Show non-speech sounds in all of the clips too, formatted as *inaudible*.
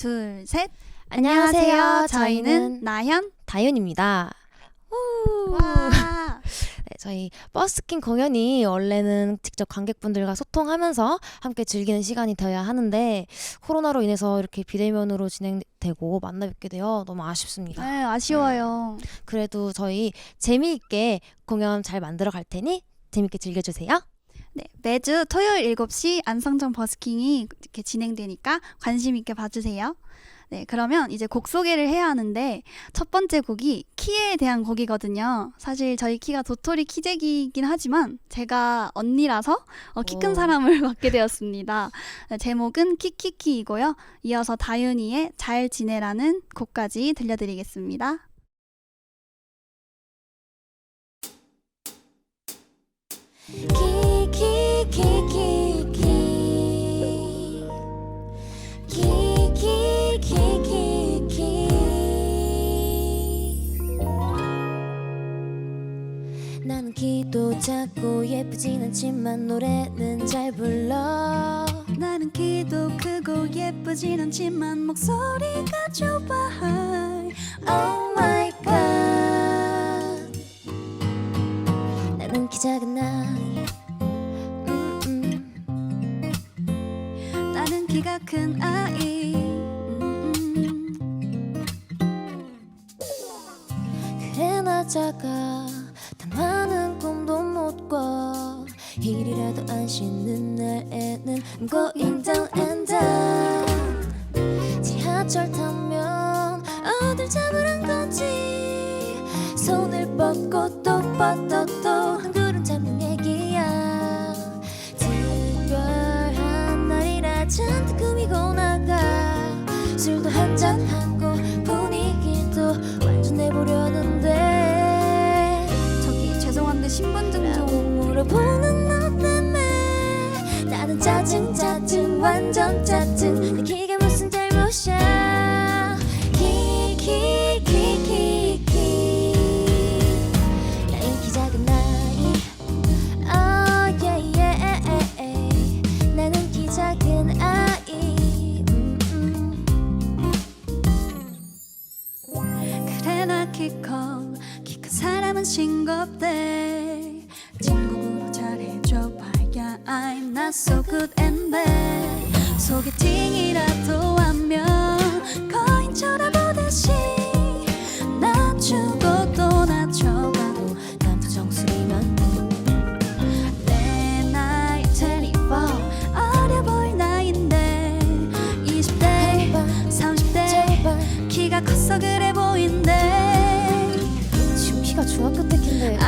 둘, 셋. 안녕하세요. 저희는 나현. 다윤입니다. 우! 와. *laughs* 네, 저희 버스킹 공연이 원래는 직접 관객분들과 소통하면서 함께 즐기는 시간이 되어야 하는데 코로나로 인해서 이렇게 비대면으로 진행되고 만나 뵙게 되어 너무 아쉽습니다. 네, 아쉬워요. 그래도 저희 재미있게 공연 잘 만들어 갈 테니 재밌게 즐겨주세요. 네, 매주 토요일 7시 안성정 버스킹이 이렇게 진행되니까 관심 있게 봐주세요. 네, 그러면 이제 곡 소개를 해야 하는데 첫 번째 곡이 키에 대한 곡이거든요. 사실 저희 키가 도토리 키재기이긴 하지만 제가 언니라서 어, 키큰 오. 사람을 *laughs* 맡게 되었습니다. 네, 제목은 키키키이고요. 이어서 다윤이의 잘 지내라는 곡까지 들려드리겠습니다. 나는 키도 작고 예쁘진 않지만 노래는 잘 불러 나는 키도 크고 예쁘진 않지만 목소리가 좁아 Oh my god 나는 키 작은 아 키가 큰 아이. 음, 그래 나 작아 단 많은 꿈도 못꿔. 일이라도 안 쉬는 날에는 I'm going down and down 지하철 타면 어딜 잡으란 짜증 짜증 완전 짜증 그래 보인대. 지금 키가 중학교 때 키인데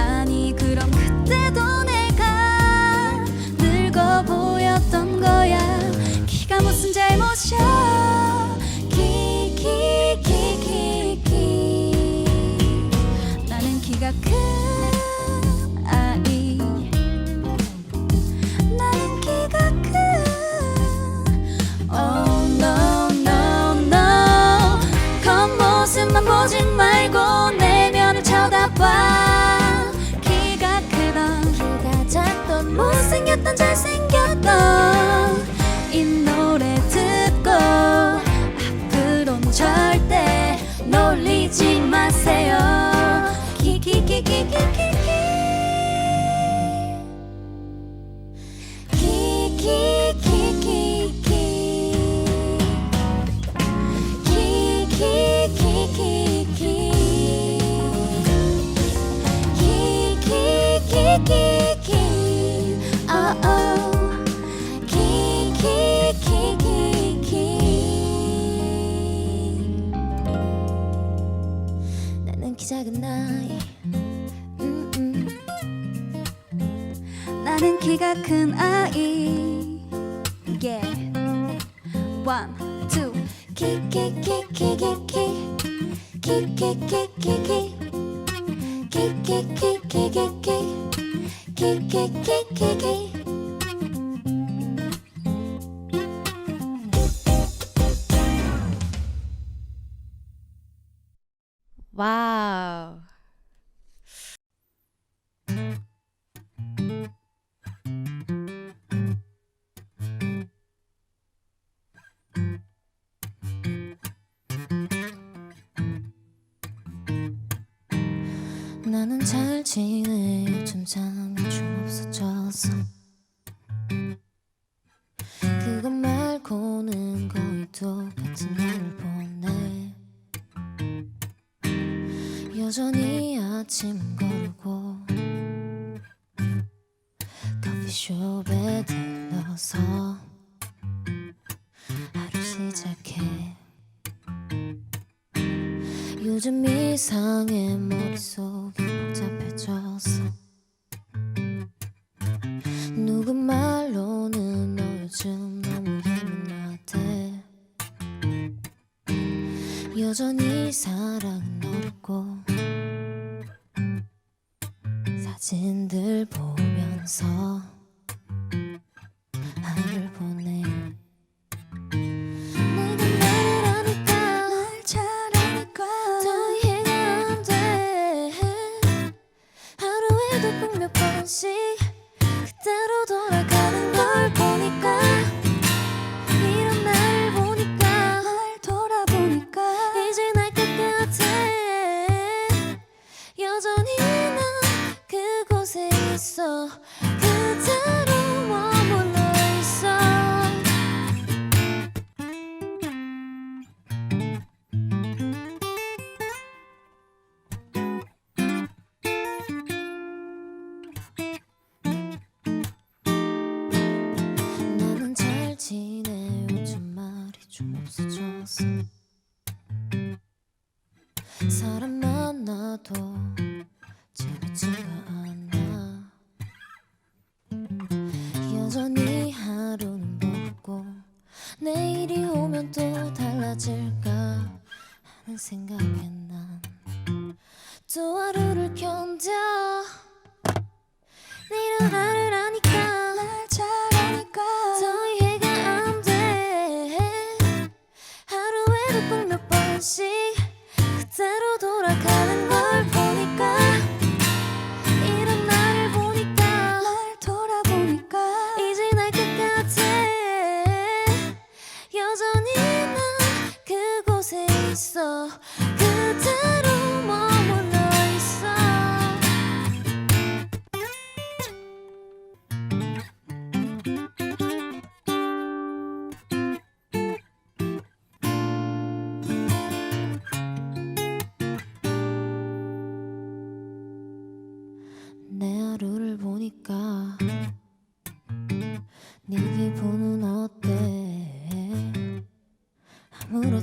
나는 음, 음. 키가 큰 아이 yeah one two 키키키키키키 키키키키키 키키키키키키 키키키키키 와 나는 잘 지내. 요즘 잠이 좀 없어져서. 그것 말고는 거의 똑같은 날을 보내. 여전히 아침 거르고 커피숍에 들러서 하루 시작해. 요즘 이상해 머릿속이 복잡해졌어 누구 말로는 너 요즘 너무 예민하대 여전히 사랑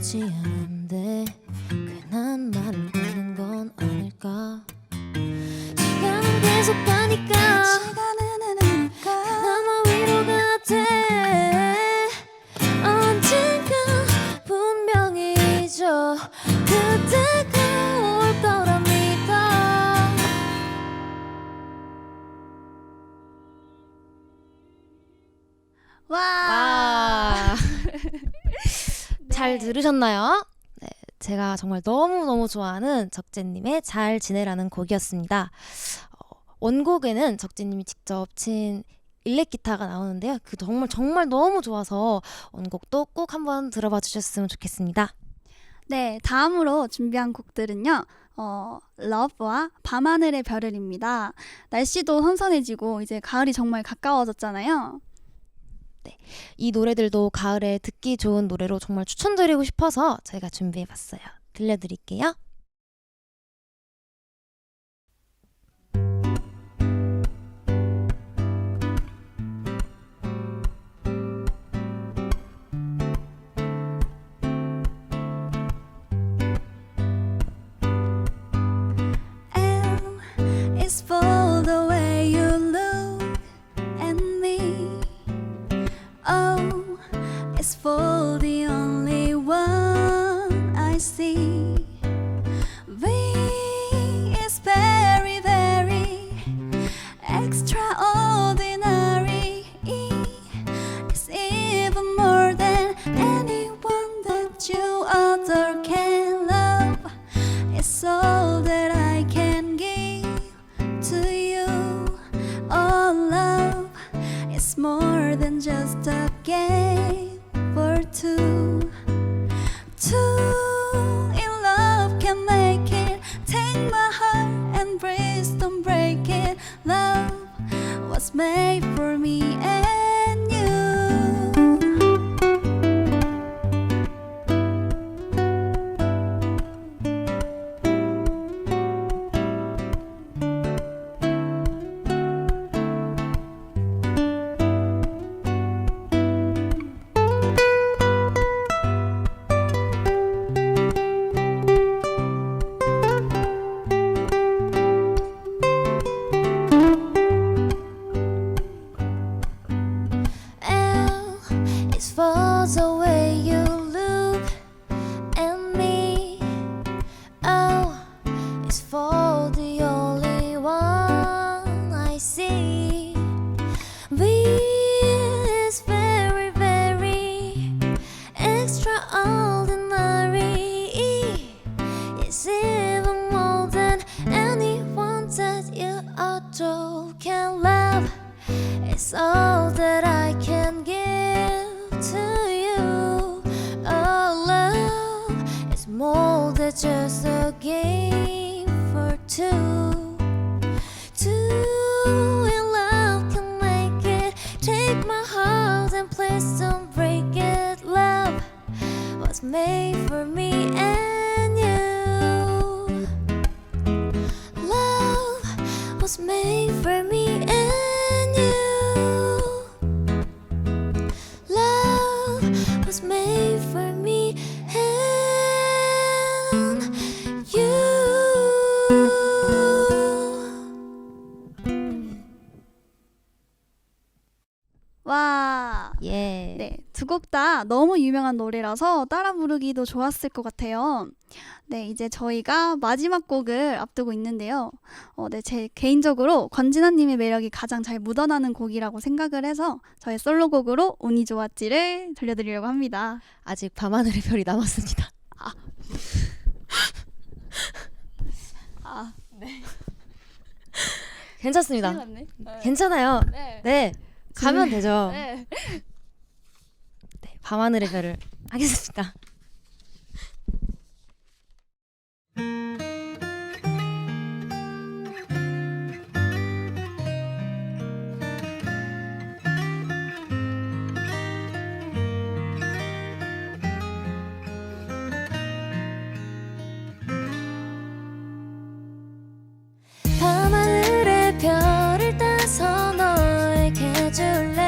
아무렇지 않은데 괜한 말을 거는 건 아닐까? 시간은 계속 가니까 시간은 흐르니까 그나마 위로가 돼 언젠가 분명히 잊어 그때가 올 와, 와. 잘 들으셨나요? 네, 제가 정말 너무너무 좋아하는 적재님의 잘 지내라는 곡이었습니다. 어, 원곡에는 적재님이 직접 친 일렉 기타가 나오는데요. 그 정말 정말 너무 좋아서 원곡도 꼭 한번 들어봐 주셨으면 좋겠습니다. 네, 다음으로 준비한 곡들은요. 어, 러브와 밤하늘의 별을입니다. 날씨도 선선해지고 이제 가을이 정말 가까워졌잖아요. 이 노래들도 가을에 듣기 좋은 노래로 정말 추천드리고 싶어서 저희가 준비해봤어요. 들려드릴게요. Just a May. 노래라서 따라 부르기도 좋았을 것 같아요. 네, 이제 저희가 마지막 곡을 앞두고 있는데요. 어, 네, 제 개인적으로 권진아님의 매력이 가장 잘 묻어나는 곡이라고 생각을 해서 저의 솔로곡으로 운이 좋았지를 들려드리려고 합니다. 아직 밤하늘의 별이 남았습니다. 아. 아, 네. 괜찮습니다. 네. 괜찮아요. 네. 네. 가면 되죠. 네. 네, 밤하늘의 별을 하겠습니다. 밤하늘의 별을 따서 너에게 줄래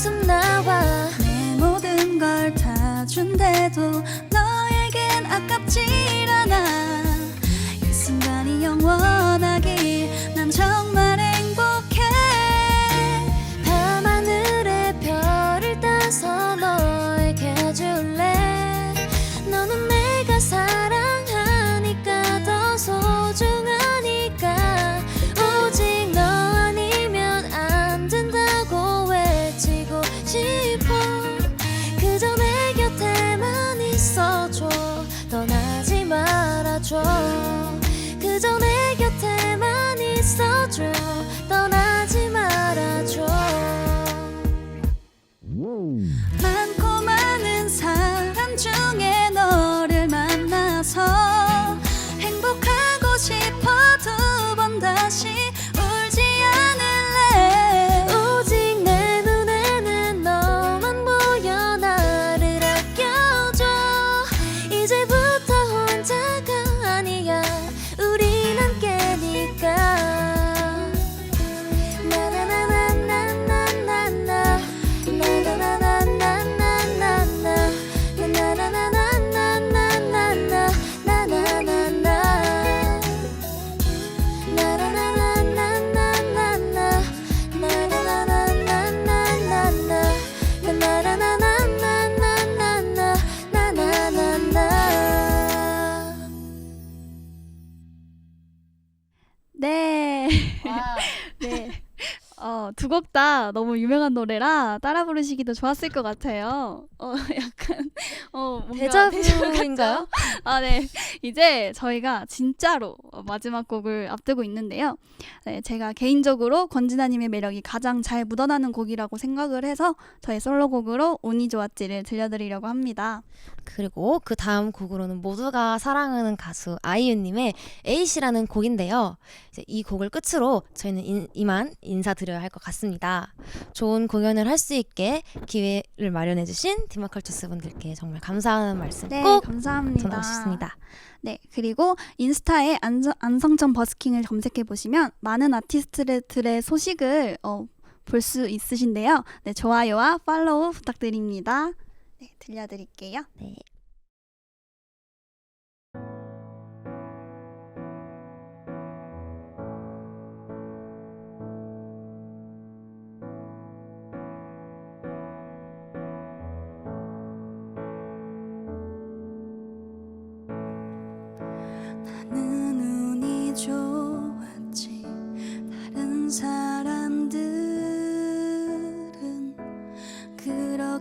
웃음 나와 두곡다 너무 유명한 노래라 따라 부르시기도 좋았을 것 같아요. 어, *laughs* 약간 어 뭔가 데자부인가요? *laughs* 아, 네. 이제 저희가 진짜로 어, 마지막 곡을 앞두고 있는데요. 네, 제가 개인적으로 권진아님의 매력이 가장 잘 묻어나는 곡이라고 생각을 해서 저의 솔로곡으로 운이 좋았지를 들려드리려고 합니다. 그리고 그 다음 곡으로는 모두가 사랑하는 가수 아이유님의 에이시라는 곡인데요. 이 곡을 끝으로 저희는 인- 이만 인사드려야 할 것 같습니다. 좋은 공연을 할 수 있게 기회를 마련해 주신 디마컬처스 분들께 정말 감사하는 말씀 네, 꼭 감사합니다. 전하고 싶습니다. 네, 그리고 인스타에 안성, 안성천 버스킹을 검색해 보시면 많은 아티스트들의 소식을 어, 볼 수 있으신데요. 네, 좋아요와 팔로우 부탁드립니다. 네, 들려드릴게요. 네.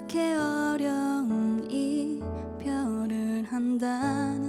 그렇게 어려운 이별을 한다는데 나는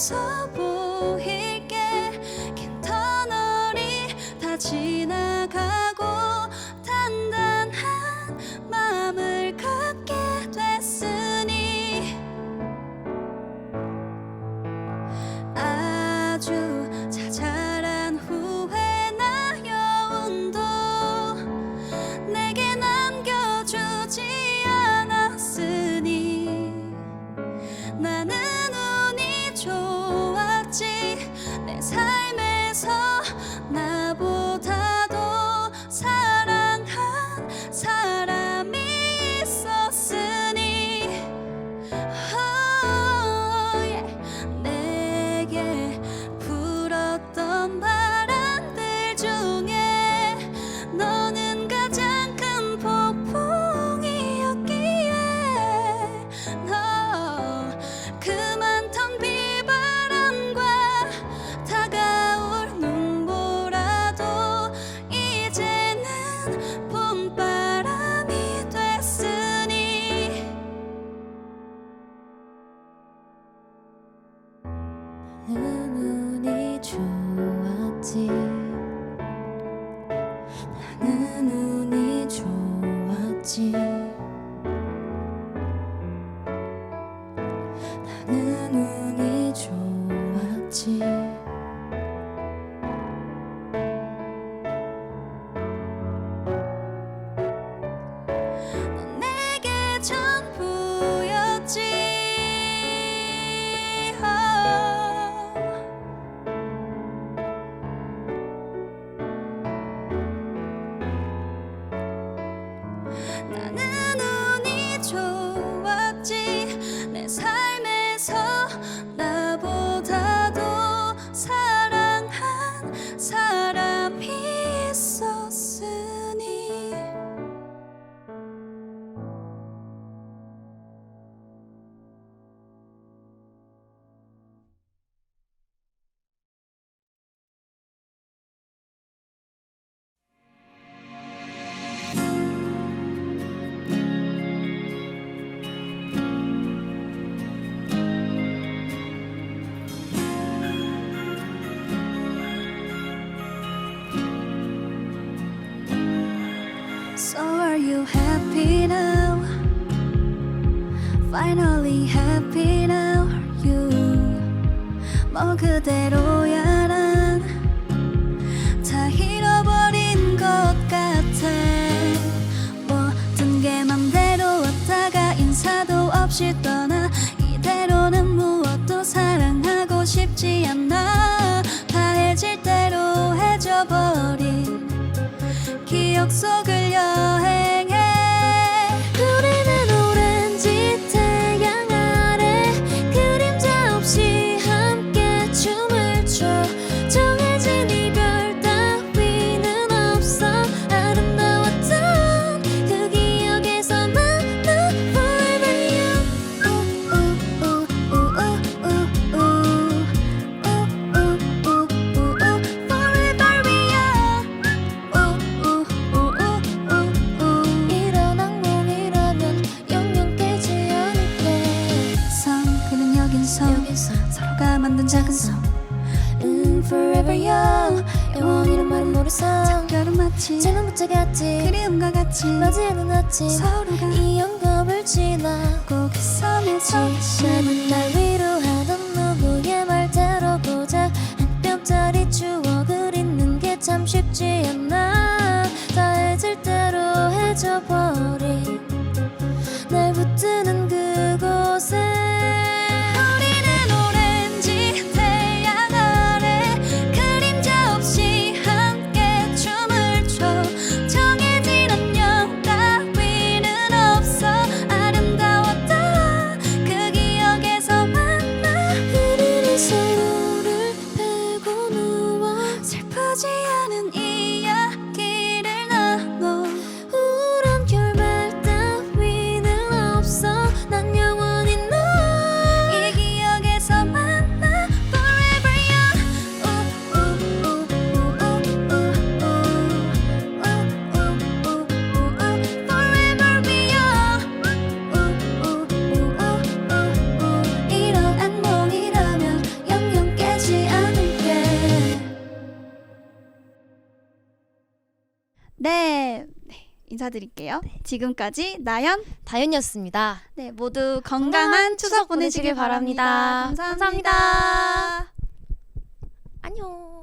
웃어 보일게. 긴 터널이 다 지나 좋 영원히란 말은 노래상 작별은 마치 제 눈부터 같이 그리움과 같이 맞이하는 아침 서로가 이 영감을 지나 고그 섬에서 다시 만날 위로해. 인사드릴게요. 네. 지금까지 나연, 다연이었습니다. 네, 모두 건강한 추석 보내시길 바랍니다. 감사합니다. 감사합니다. 안녕.